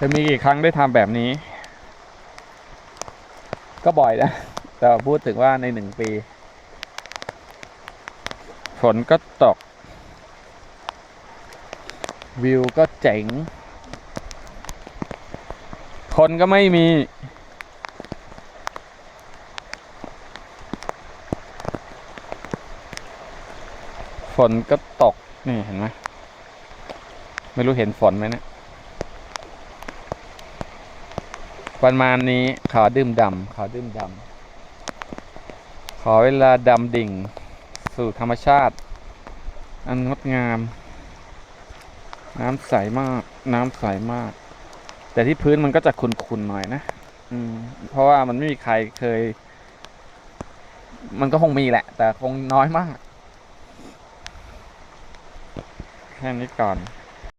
จะมีกี่ครั้งได้ทำแบบนี้ ก็บ่อยนะ แต่พูดถึงว่าในหนึ่งปี ฝนก็ตก วิวก็เจ๋ง คนก็ไม่มี ฝนก็ตก นี่เห็นไหม ไม่รู้เห็นฝนไหมเนะี่ย ประมาณนี้ขอดื่มดำขอดื่มดำขอเวลาดำดิ่ง สู่ธรรมชาติ อันงดงาม น้ำใสมาก น้ำใสมาก แต่ที่พื้นมันก็จะขุ่นๆหน่อยนะอืมเพราะว่ามันไม่มีใครเคย มันก็คงมีแหละ แต่คงน้อยมากแค่นี้ก่อน